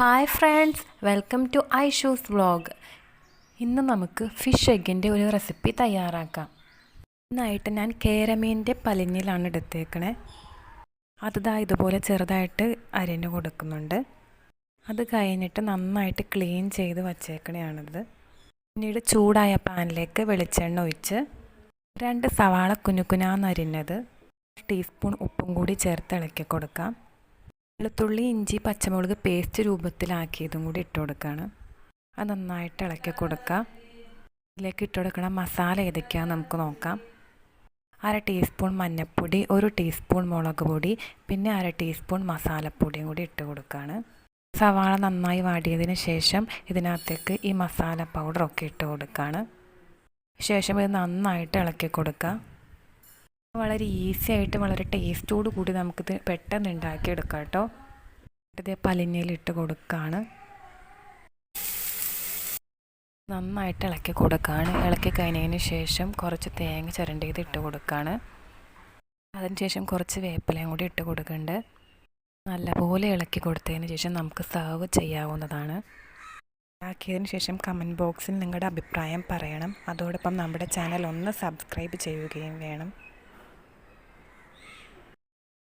Hi friends welcome to I shoes vlog ഇന്ന് നമുക്ക് fish എഗ്ഗിന്റെ ഒരു റെസിപ്പി തയ്യാറാക്കാം. ഇന്നായിട്ട് ഞാൻ കേരമീന്റെ പലിഞ്ഞിലാണ് എടുത്തേക്കണേ. അതാ ഇതുപോലെ ചെറുതായിട്ട് അരിഞ്ഞു കൊടുക്കുന്നുണ്ട്. അത് കഴിഞ്ഞിട്ട് നന്നായിട്ട് ക്ലീൻ ചെയ്ത് വച്ചേക്കണയാണിത്. പിന്നീട് ചൂടായ പാനിലേക്ക് വെളിച്ചെണ്ണ ഒഴിച്ച് രണ്ട് സവാള കുനുകുനാന്നരിഞ്ഞത് ടീസ്പൂൺ ഉപ്പും കൂടി ചേർത്ത് ഇളക്കി കൊടുക്കാം. വെളുത്തുള്ളി ഇഞ്ചി പച്ചമുളക് പേസ്റ്റ് രൂപത്തിലാക്കിയതും കൂടി ഇട്ട് കൊടുക്കുകയാണ് അത് നന്നായിട്ട് ഇളക്കി കൊടുക്കുക ഇതിലേക്ക് ഇട്ട് കൊടുക്കണ മസാല ഏതൊക്കെയാണെന്ന് നമുക്ക് നോക്കാം. അര ടീസ്പൂൺ മഞ്ഞൾപ്പൊടി ഒരു ടീസ്പൂൺ മുളക് പൊടി പിന്നെ അര ടീസ്പൂൺ മസാലപ്പൊടിയും കൂടി ഇട്ട് കൊടുക്കുകയാണ് സവാള നന്നായി വാടിയതിന് ശേഷം ഇതിനകത്തേക്ക് ഈ മസാല പൗഡറൊക്കെ ഇട്ട് കൊടുക്കുകയാണ് ശേഷം ഇത് നന്നായിട്ട് ഇളക്കി കൊടുക്കുക വളരെ ഈസി ആയിട്ട് വളരെ ടേസ്റ്റോട് കൂടി നമുക്കിത് പെട്ടെന്ന് ഉണ്ടാക്കിയെടുക്കാം കേട്ടോ. ഇത് പലിഞ്ഞയിലിട്ട് കൊടുക്കുകയാണ് നന്നായിട്ട് ഇളക്കി കൊടുക്കുകയാണ് ഇളക്കി കഴിഞ്ഞതിന് ശേഷം കുറച്ച് തേങ്ങ ചിരണ്ടിയത് ഇട്ട് കൊടുക്കുകയാണ് അതിനുശേഷം കുറച്ച് വേപ്പിലയും കൂടി ഇട്ട് കൊടുക്കുന്നുണ്ട് നല്ലപോലെ ഇളക്കി കൊടുത്തതിന് ശേഷം നമുക്ക് സെർവ് ചെയ്യാവുന്നതാണ്. ഉണ്ടാക്കിയതിന് ശേഷം കമന്റ് ബോക്സിൽ നിങ്ങളുടെ അഭിപ്രായം പറയണം. അതോടൊപ്പം നമ്മുടെ ചാനൽ ഒന്ന് സബ്സ്ക്രൈബ് ചെയ്യുകയും വേണം.